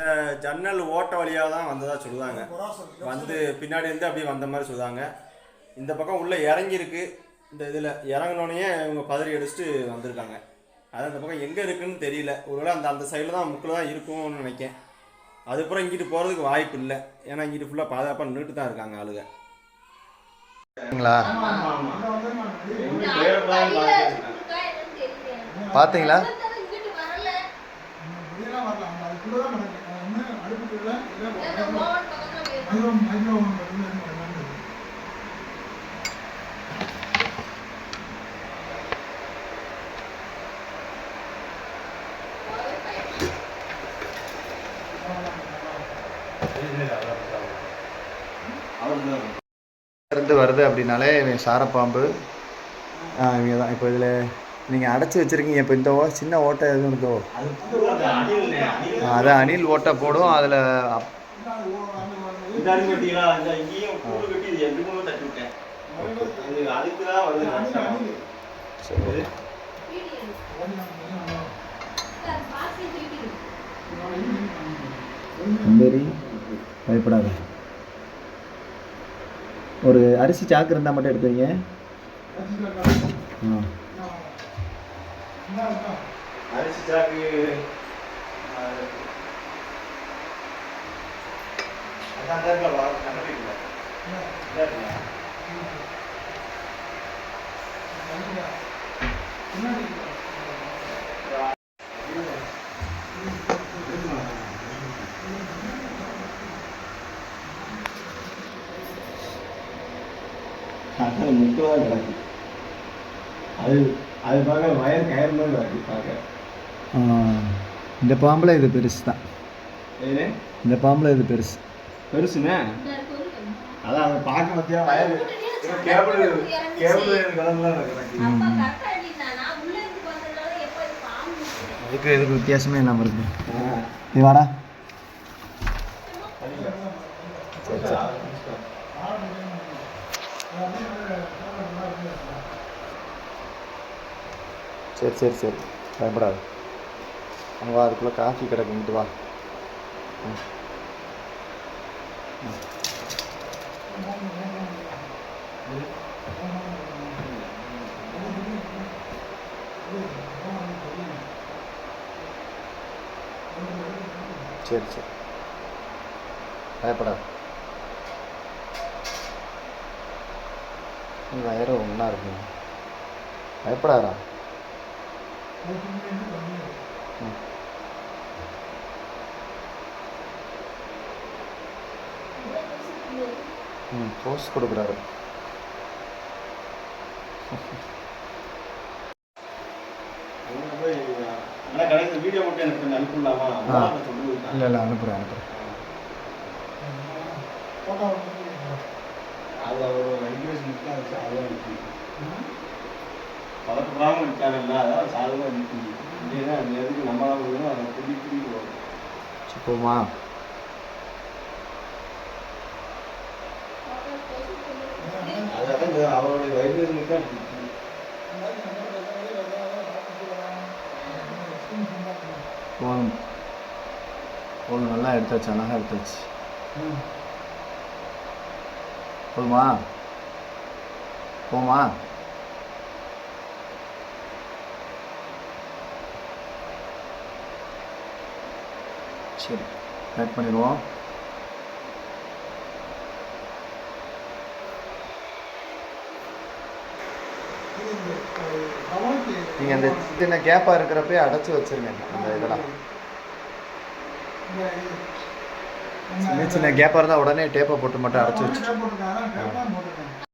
இந்த ஜன்னல் ஓட்ட வழியாக தான் வந்ததா சொல்லுவாங்க வந்து பின்னாடி இருந்து அப்படியே வந்த மாதிரி சொல்லுவாங்க இந்த பக்கம் உள்ளே இறங்கியிருக்கு. இந்த இதில் இறங்கினோடனே இவங்க பதறி அடிச்சுட்டு வந்திருக்காங்க. அது அந்த பக்கம் எங்கே இருக்குன்னு தெரியல. ஒருவேளை அந்த அந்த சைடில் தான் முக்கில் தான் இருக்கும்னு நினைக்கேன். அதுக்கப்புறம் இங்கிட்டு போகிறதுக்கு வாய்ப்பு இல்லை. ஏன்னா இங்கிட்டு ஃபுல்லாக பாதுகாப்பாக நின்றுட்டு தான் இருக்காங்க ஆளுங்க. பார்த்தீங்களா வெளியெல்லாம் வரல அவங்க அதுக்குள்ள தான் நடக்கு ஒன்று அடுப்புக்குள்ள இல்லை இருந்து வருது அப்படின்னாலே இவன் சாரப்பாம்பு. இவங்க தான் இப்போ இதில் நீங்கள் அடைச்சி வச்சுருக்கீங்க இப்போ இந்த ஓ சின்ன ஓட்டை எதுவும் இருக்கோ அதான் அணில் ஓட்டை போடும் அதில் பயப்படாத. ஒரு அரிசி சாக்கு இருந்தால் மட்டும் எடுத்துவீங்க ஆ. ஆ இந்தாண்டா. அரிசி சாக்கு அது- அதான் அந்த இடத்துல வா- கண்டுபிடிக்கல. இருக்குல்ல? பின்னாடி அதான் முக்கியமாக கிடக்கு அது பார்க்க வயர் கயிறு மாதிரி கிடக்கு பார்க்க. இந்த பாம்பில் இது பெருசு தான். இந்த பாம்பில் இது பெருசு. பெருசுண்ணே அதான் அதை பார்க்க பார்த்தியா? வயர் கேபிள் கேபிள் கலர்லாம் கிடக்கு அதுக்கு இதுக்கு வித்தியாசமே இல்லாமல் இருக்கு? நீ வாடா. சரி சரி. சரி பயப்படாது. அங்கே வா அதுக்குள்ளே காஃபி கிடக்குன்ட்டு வா. ம். ம். சரி சரி. பயப்படாது. நீ வயிறு ஒன்றா இருக்கு பயப்படாதா ம் போஸ் கொடுக்குறாரு. வீடியோ மட்டும் எனக்கு கொஞ்சம் அனுப்பிடலாமா. இல்லை இல்லை அனுப்புகிறேன் அனுப்புகிறேன் போட்டோ அது அவர் ரெகுலேஷன் மட்டும் அது அனுப்பி பதட்டப்படாமல் இருக்காங்கல்ல அதான் சாதகம் அனுப்பி இல்லைன்னா அந்த எதுக்கு நம்ம தான் கொடுக்கணும் அதை வரும் சரி போமா அவருடைய வைப்ரேஷனுக்கு தான் போதும் போதும் நல்லா எடுத்தாச்சு அழகாக எடுத்தாச்சு. போதுமா? போமா? சரி பேக் பண்ணிடுவோம். நீங்கள் அந்த சின்ன கேப்பாக இருக்கிறப்பே அடைச்சி வச்சிருங்க அந்த இதெல்லாம். சின்ன சின்ன கேப்பாக இருந்தால் உடனே டேப்பை போட்டு மட்டும் அடைச்சி வச்சு